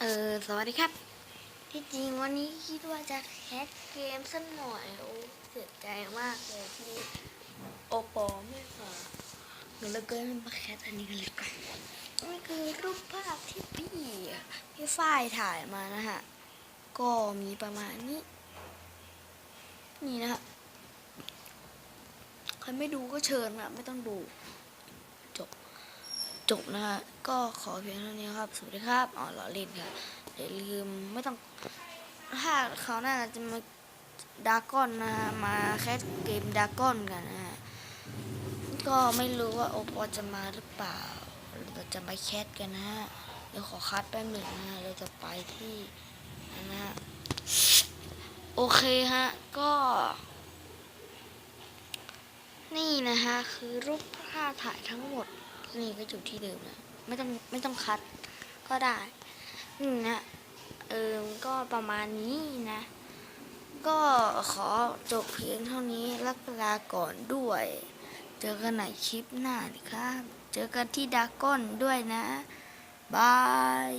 เออสวัสดีครับ ที่จริงวันนี้คิดว่าจะแคสเกมสักหน่อยโอ้เสียใจมากเลยที่โอปอไม่มาหนูเลยเกินมาแคสอันนี้กันเลยกันนี่คือรูปภาพที่พี่พี่ฝ้ายถ่ายมานะฮะ ก็มีประมาณนี้ นี่นะฮะใครไม่ดูก็เชิญนะไม่ต้องดู จบนะฮะ ก็ขอเพียงเท่านี้ครับ สวัสดีครับอ๋อหล้อเล่นครับอย่าลืมไม่ต้อง ถ้าเขาหน้าจะมาดากอนนะฮะ มาแคสเกมดากอนกันนะฮะ ก็ไม่รู้ว่าโอปอจะมาหรือเปล่า เราจะไปแคสกันนะฮะ เดี๋ยวขอคัดแป๊บหนึ่งนะฮะเราจะไปที่นั่นนะฮะ โอเคฮะ ก็ นี่นะฮะ คือรูปภาพถ่ายทั้งหมด นี่ก็อยู่ที่เดิมนะไม่ต้องไม่ต้องคัดก็ได้นี่นะเออก็ประมาณนี้นะ ก็ขอจบเพียงเท่านี้ลักลาก่อนด้วย เจอกันในคลิปหน้านะครับ เจอกันที่ดากอนด้วยนะบาย